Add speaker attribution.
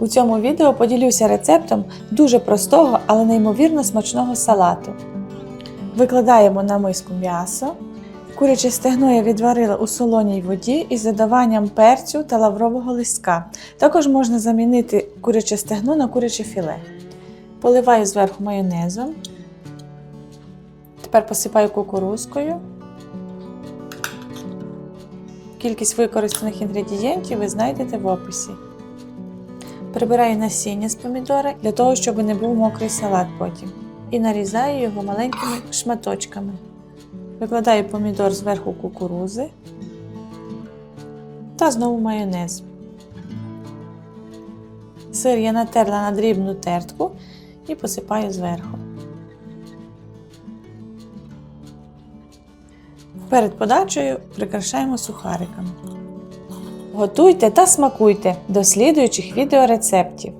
Speaker 1: У цьому відео поділюся рецептом дуже простого, але неймовірно смачного салату. Викладаємо на миску м'ясо. Куряче стегно я відварила у солоній воді із додаванням перцю та лаврового листка. Також можна замінити куряче стегно на куряче філе. Поливаю зверху майонезом. Тепер посипаю кукурузкою. Кількість використаних інгредієнтів ви знайдете в описі. Прибираю насіння з помідора для того, щоб не був мокрий салат потім. І нарізаю його маленькими шматочками. Викладаю помідор зверху кукурузи та знову майонез. Сир я натерла на дрібну тертку і посипаю зверху. Перед подачею прикрашаємо сухариками. Готуйте та смакуйте до слідуючих відеорецептів.